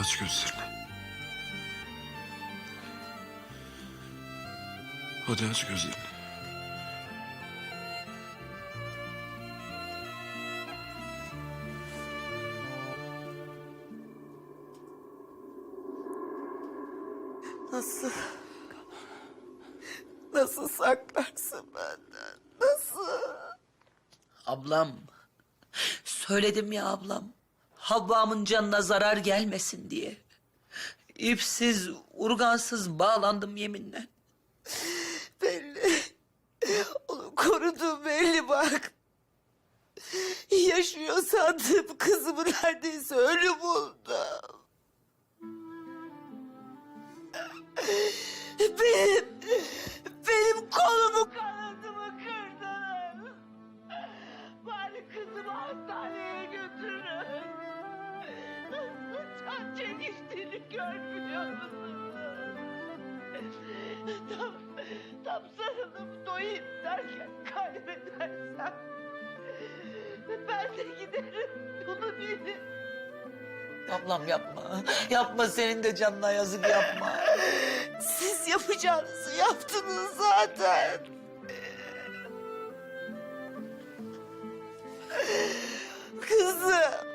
Aç gözlerini. Hadi aç gözlerini. Nasıl? Nasıl saklarsın benden? Nasıl? Ablam. Söyledim ya ablam. Havvamın canına zarar gelmesin diye. İpsiz, urgansız bağlandım yeminle. Belli. Onu koruduğum belli bak. Yaşıyor sandım kızımı neredeyse ölü buldum. Çekiştiğini görmüyor musunuz? Tam, tam sarılıp doyayım derken kaybedersem... Ben de giderim, bunu bilin. Ablam yapma. Yapma senin de canına yazık yapma. Siz yapacağınızı yaptınız zaten. Kızım.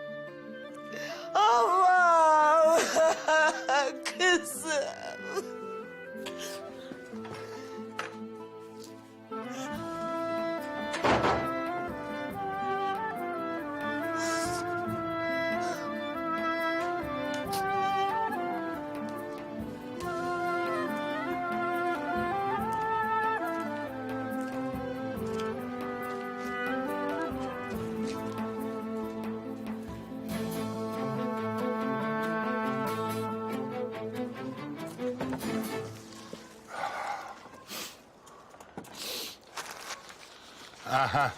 Aha.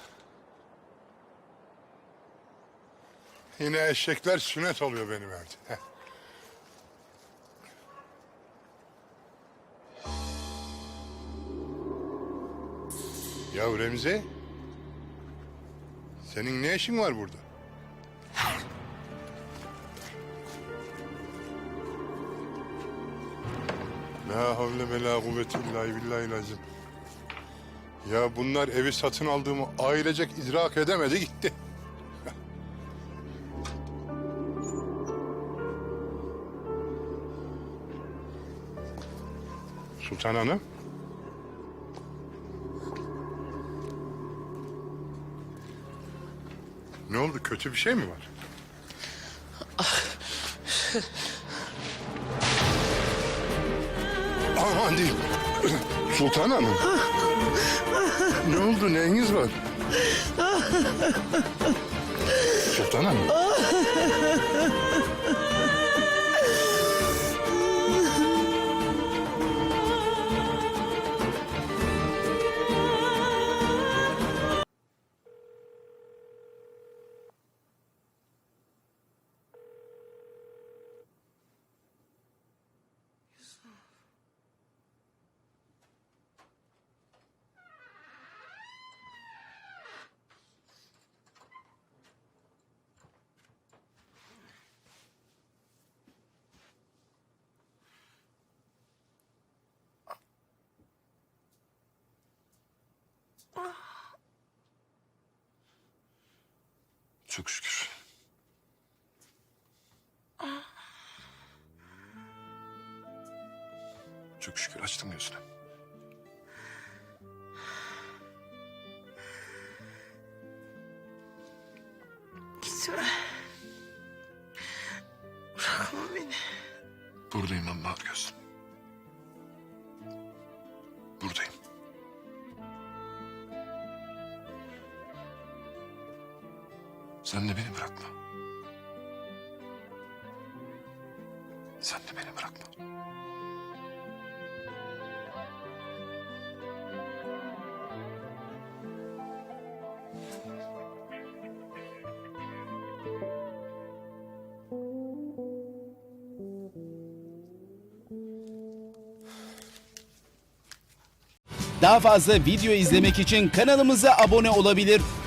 Yine eşekler sünnet oluyor benim evde. Ya Remzi, senin ne işin var burada? La havle ve la kuvvete illa billahi lazım. Ya bunlar evi satın aldığımı ailecek idrak edemedi gitti. Sultan Hanım. Ne oldu? Kötü bir şey mi var? Aman diyeyim. Sultan Hanım. Ne oldu? Neyiniz var? Sultan Çok şükür. Çok şükür açtım gözünü. Gitme. Bırakma beni. Buradayım ama göz. Sen de beni bırakma. Sen de beni bırakma. Daha fazla video izlemek için kanalımıza abone olabilir.